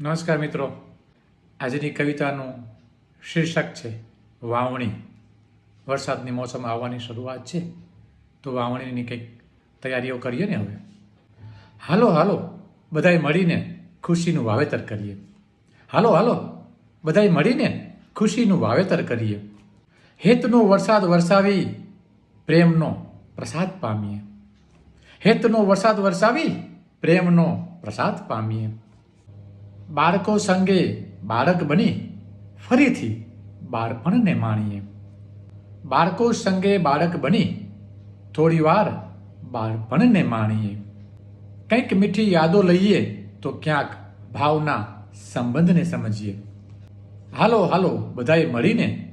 નમસ્કાર મિત્રો. આજની કવિતાનું શીર્ષક છે, વાવણી. વરસાદની મોસમ આવવાની શરૂઆત છે. તો વાવણીની કંઈક તૈયારીઓ કરીએ ને હવે? હાલો હાલો. બધાએ મળીને ખુશીનું વાવેતર કરીએ. હાલો હાલો. બધાએ મળીને ખુશીનું વાવેતર કરીએ. હેતનો વરસાદ વરસાવી પ્રેમનો પ્રસાદ પામીએ. હેતનો વરસાદ વરસાવી પ્રેમનો પ્રસાદ પામીએ. બાળકો સંગે બાળક બની ફરીથી બાળપણને માણીએ. બાળકો સંગે બાળક બની થોડીવાર બાળપણને માણીએ. કંઈક મીઠી યાદો લઈએ તો ક્યાંક ભાવના સંબંધને સમજીએ. હાલો હાલો બધાએ મળીને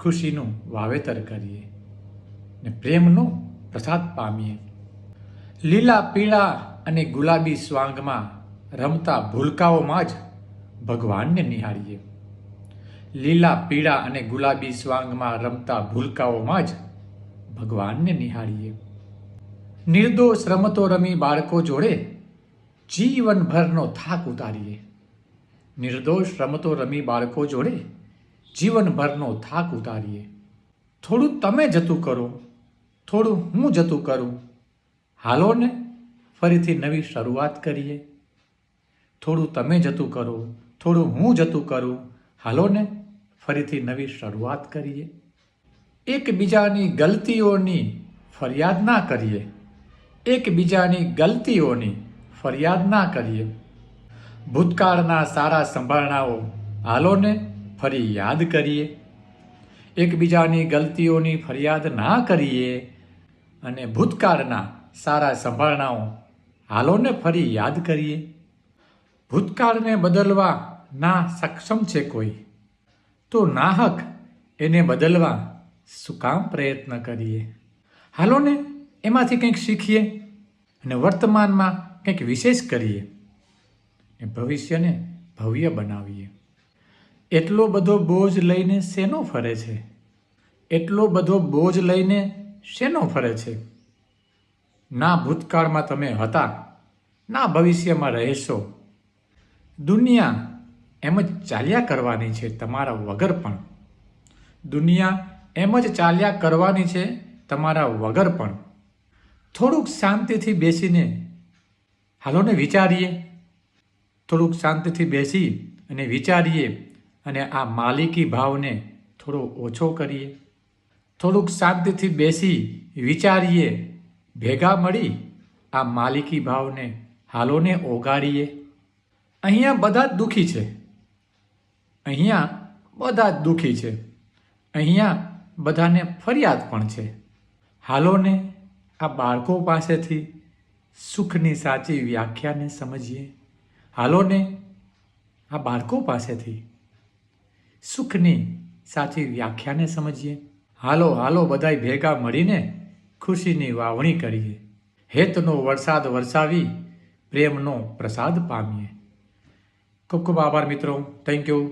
ખુશીનું વાવેતર કરીએ ને પ્રેમનો પ્રસાદ પામીએ. લીલા, પીળા અને ગુલાબી સ્વાંગમાં રમતા ભૂલકાઓમાં જ ભગવાનને નિહાળીએ. લીલા, પીળા અને ગુલાબી સ્વાંગમાં રમતા ભૂલકાઓમાં જ ભગવાનને નિહાળીએ. નિર્દોષ રમતો રમી બાળકો જોડે જીવનભરનો થાક ઉતારીએ. નિર્દોષ રમતો રમી બાળકો જોડે જીવનભરનો થાક ઉતારીએ. થોડું તમે જતું કરો, થોડું હું જતું કરું. હાલો ને ફરીથી નવી શરૂઆત કરીએ. થોડું તમે જતું કરો, થોડું હું જતું કરું. હાલો ને, ફરીથી નવી શરૂઆત કરીએ. એકબીજાની ગલતીઓની ફરિયાદ ના કરીએ. એકબીજાની ગલતીઓની ફરિયાદ ના કરીએ. ભૂતકાળના સારા સંભાળનાઓ હાલો ને, ફરી યાદ કરીએ. એકબીજાની ગલતીઓની ફરિયાદ ના કરીએ અને ભૂતકાળના સારા સંભાળનાઓ હાલો ને, ફરી યાદ કરીએ. ભૂતકાળને બદલવા ના સક્ષમ છે કોઈ. તો નાહક એને બદલવા શું કામ પ્રયત્ન કરીએ? હાલો ને એમાંથી કંઈક શીખીએ અને વર્તમાનમાં કંઈક વિશેષ કરીએ ને ભવિષ્યને ભવ્ય બનાવીએ. એટલો બધો બોજ લઈને શેનો ફરે છે? એટલો બધો બોજ લઈને શેનો ફરે છે? ના ભૂતકાળમાં તમે હતા, ના ભવિષ્યમાં રહેશો. દુનિયા એમ જ ચાલ્યા કરવાની છે તમારા વગર પણ. દુનિયા એમ જ ચાલ્યા કરવાની છે તમારા વગર પણ. થોડુંક શાંતિથી બેસીને હાલોને વિચારીએ. થોડુંક શાંતિથી બેસી અને વિચારીએ અને આ માલિકી ભાવને થોડો ઓછો કરીએ. થોડુંક શાંતિથી બેસી વિચારીએ. ભેગા મળી આ માલિકી ભાવને હાલોને ઓગાળીએ. અહીંયા બધા જ દુઃખી છે. અહીંયા બધા જ દુઃખી છે. અહીંયા બધાને ફરિયાદ પણ છે. હાલોને, આ બાળકો પાસેથી સુખની સાચી વ્યાખ્યાને સમજીએ. હાલોને, આ બાળકો પાસેથી સુખની સાચી વ્યાખ્યાને સમજીએ. હાલો હાલો, બધાય ભેગા મળીને ખુશીની વાવણી કરીએ. હેતનો વરસાદ વરસાવી પ્રેમનો પ્રસાદ પામીએ. ખૂબ ખૂબ આભાર મિત્રો. Thank you